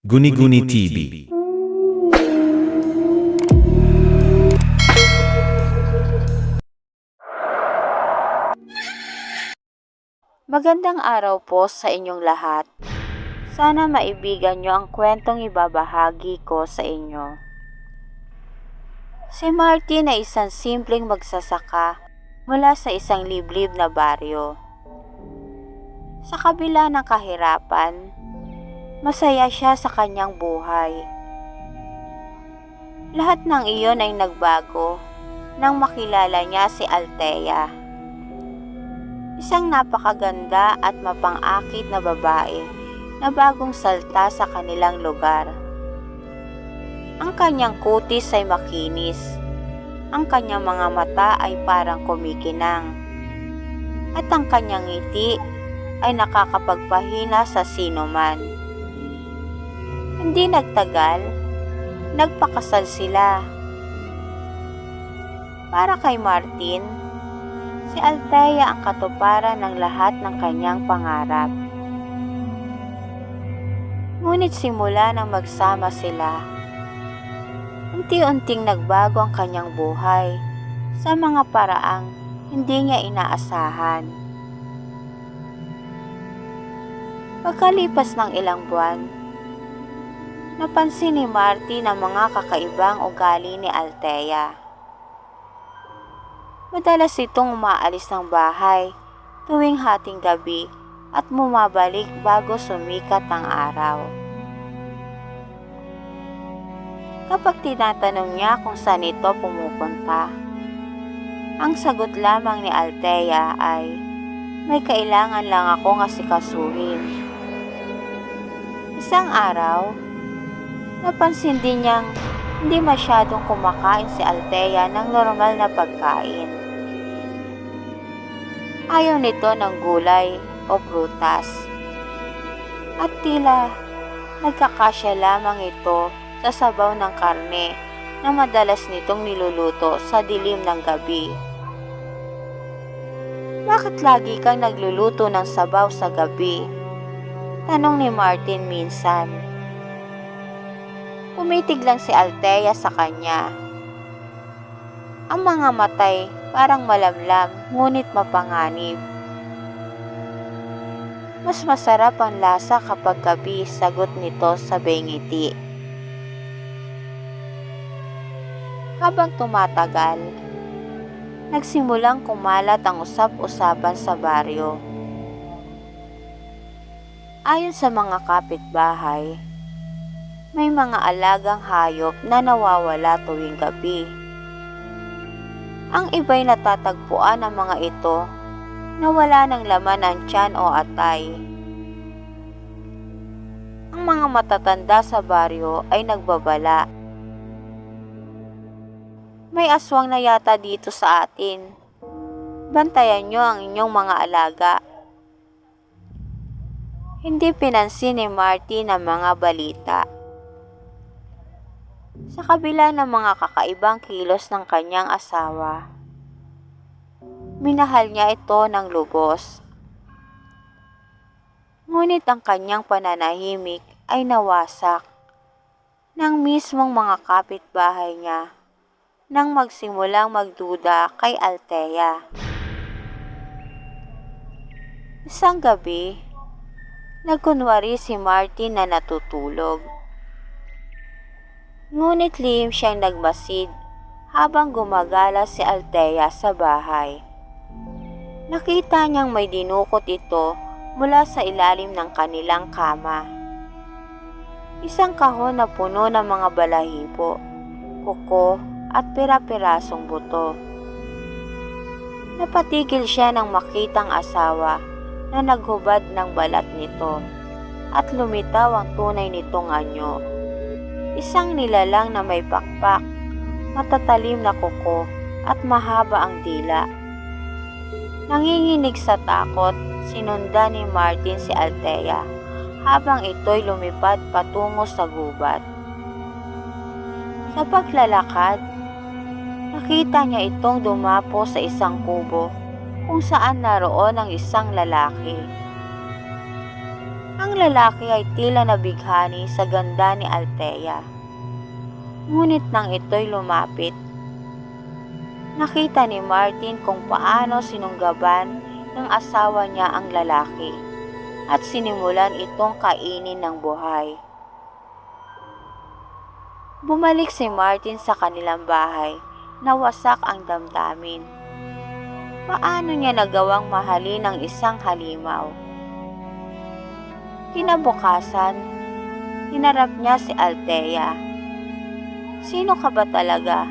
Guni-Guni TV. Magandang araw po sa inyong lahat. Sana maibigan nyo ang kwentong ibabahagi ko sa inyo. Si Martin ay isang simpleng magsasaka mula sa isang liblib na baryo. Sa kabila ng kahirapan, masaya siya sa kanyang buhay. Lahat ng iyon ay nagbago nang makilala niya si Althea. Isang napakaganda at mapangakit na babae na bagong salta sa kanilang lugar. Ang kanyang kutis ay makinis. Ang kanyang mga mata ay parang kumikinang. At ang kanyang ngiti ay nakakapagpahina sa sino man. Hindi nagtagal, nagpakasal sila. Para kay Martin, Si Althea ang katuparan ng lahat ng kanyang pangarap. Ngunit simula nang magsama sila, unti-unting nagbago ang kanyang buhay sa mga paraang hindi niya inaasahan. Pagkalipas ng ilang buwan, napansin ni Marty ang mga kakaibang ugali ni Althea. Madalas itong umaalis ng bahay tuwing hating gabi at bumabalik bago sumikat ang araw. Kapag tinatanong niya kung saan ito pumupunta, ang sagot lamang ni Althea ay, may kailangan lang akong asikasuhin. Isang araw, napansin din niyang hindi masyadong kumakain si Althea ng normal na pagkain. Ayaw nito ng gulay o prutas. At tila nagkakasya lamang ito sa sabaw ng karne na madalas nitong niluluto sa dilim ng gabi. Bakit lagi kang nagluluto ng sabaw sa gabi? Tanong ni Martin minsan. Pumitig lang si Althea sa kanya. Ang mga matay parang malamlam ngunit mapanganib. Mas masarap ang lasa kapag gabi sagot nito sa bengiti. Habang tumatagal, nagsimulang kumalat ang usap-usapan sa baryo. Ayon sa mga kapitbahay, may mga alagang hayop na nawawala tuwing gabi. Ang iba'y natatagpuan ng mga ito na wala ng laman ang tiyan o atay. Ang mga matatanda sa baryo ay nagbabala. May aswang na yata dito sa atin. Bantayan nyo ang inyong mga alaga. Hindi pinansin ni Marty ang mga balita. Sa kabila ng mga kakaibang kilos ng kanyang asawa, minahal niya ito ng lubos. Ngunit ang kanyang pananahimik ay nawasak ng mismong mga kapitbahay niya nang magsimulang magduda kay Althea. Isang gabi, nagkunwari si Martin na natutulog. Ngunit lihim siyang nagmasid habang gumagala si Althea sa bahay. Nakita niyang may dinukot ito mula sa ilalim ng kanilang kama. Isang kahon na puno ng mga balahibo, kuko at pira-pirasong buto. Napatigil siya nang makitang asawa na naghubad ng balat nito at lumitaw ang tunay nitong anyo. Isang nilalang na may pakpak, matatalim na kuko at mahaba ang dila. Nanginginig sa takot, sinundan ni Martin si Althea habang ito'y lumipad patungo sa gubat. Sa paglalakad, nakita niya itong dumapo sa isang kubo kung saan naroon ang isang lalaki. Ang lalaki ay tila nabighani sa ganda ni Althea. Ngunit nang ito'y lumapit, nakita ni Martin kung paano sinunggaban ng asawa niya ang lalaki at sinimulan itong kainin ng buhay. Bumalik si Martin sa kanilang bahay na wasak ang damdamin. Paano niya nagawang mahalin ang isang halimaw? Kinabukasan, hinarap niya si Althea. Sino ka ba talaga?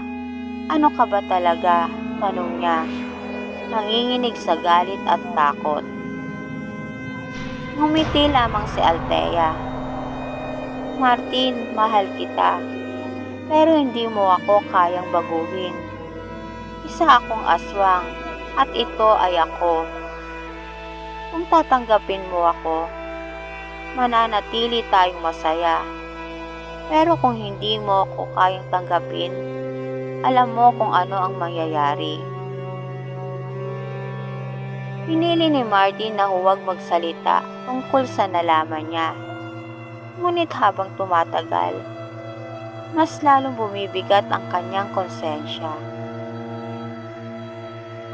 Ano ka ba talaga? Tanong niya. Nanginginig sa galit at takot. Ngumiti lamang si Althea. Martin, mahal kita. Pero hindi mo ako kayang baguhin. Isa akong aswang at ito ay ako. Kung tatanggapin mo ako, mananatili tayong masaya. Pero kung hindi mo ako kayang tanggapin, alam mo kung ano ang mangyayari. Pinili ni Martin na huwag magsalita tungkol sa nalaman niya. Ngunit habang tumatagal, mas lalong bumibigat ang kanyang konsensya.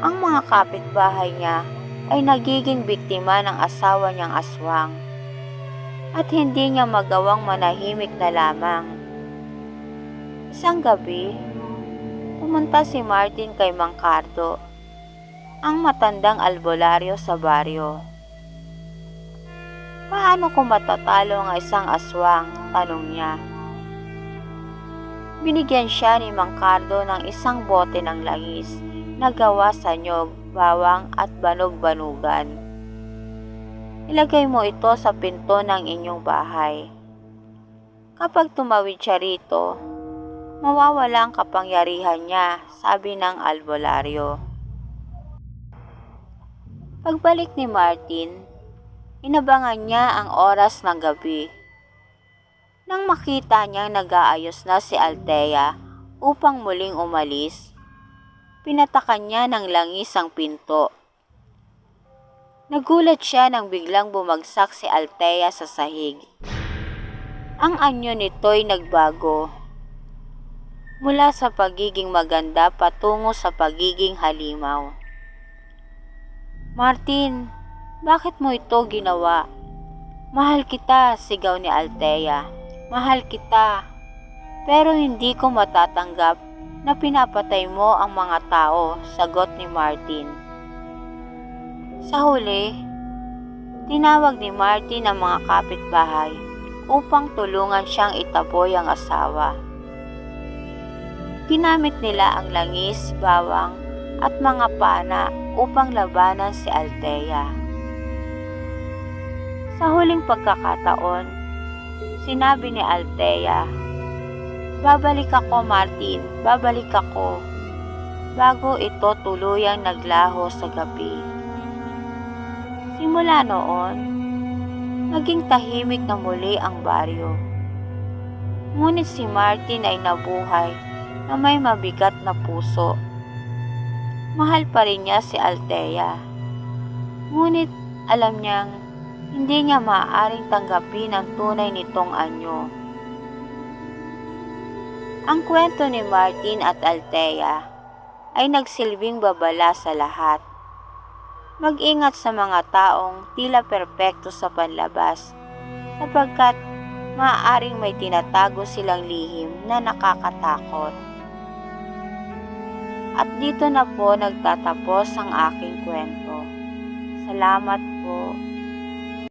Ang mga kapitbahay niya ay nagiging biktima ng asawa niyang aswang at hindi niya magawang manahimik na lamang. Isang gabi, pumunta si Martin kay Mang Cardo, ang matandang albularyo sa baryo. Paano ko matatalo ang isang aswang? Tanong niya. Binigyan siya ni Mang Cardo ng isang bote ng langis na gawa sa nyog, bawang at banog-banugan. Ilagay mo ito sa pinto ng inyong bahay. Kapag tumawid siya rito, mawawala ang kapangyarihan niya, sabi ng albularyo. Pagbalik ni Martin, inabangan niya ang oras ng gabi. Nang makita niyang nag-aayos na si Althea upang muling umalis, pinatakan niya ng langis ang pinto. Nagulat siya nang biglang bumagsak si Althea sa sahig. Ang anyo nito'y nagbago. Mula sa pagiging maganda patungo sa pagiging halimaw. Martin, bakit mo ito ginawa? Mahal kita, sigaw ni Althea. Mahal kita. Pero hindi ko matatanggap na pinapatay mo ang mga tao, sagot ni Martin. Sa huli, tinawag ni Martin ang mga kapitbahay upang tulungan siyang itaboy ang asawa. Ginamit nila ang langis, bawang at mga pana upang labanan si Althea. Sa huling pagkakataon, sinabi ni Althea, Babalik ako Martin, babalik ako, bago ito tuluyang naglaho sa gabi. Simula noon, naging tahimik na muli ang baryo. Ngunit si Martin ay nabuhay na may mabigat na puso mahal pa rin niya si Althea. Ngunit alam niyang hindi niya maaaring tanggapin ang tunay nitong anyo. Ang kwento ni Martin at Althea ay nagsilbing babala sa lahat. Mag-ingat sa mga taong tila perpekto sa panlabas sapagkat maaaring may tinatago silang lihim na nakakatakot. At dito na po nagtatapos ang aking kwento. Salamat po.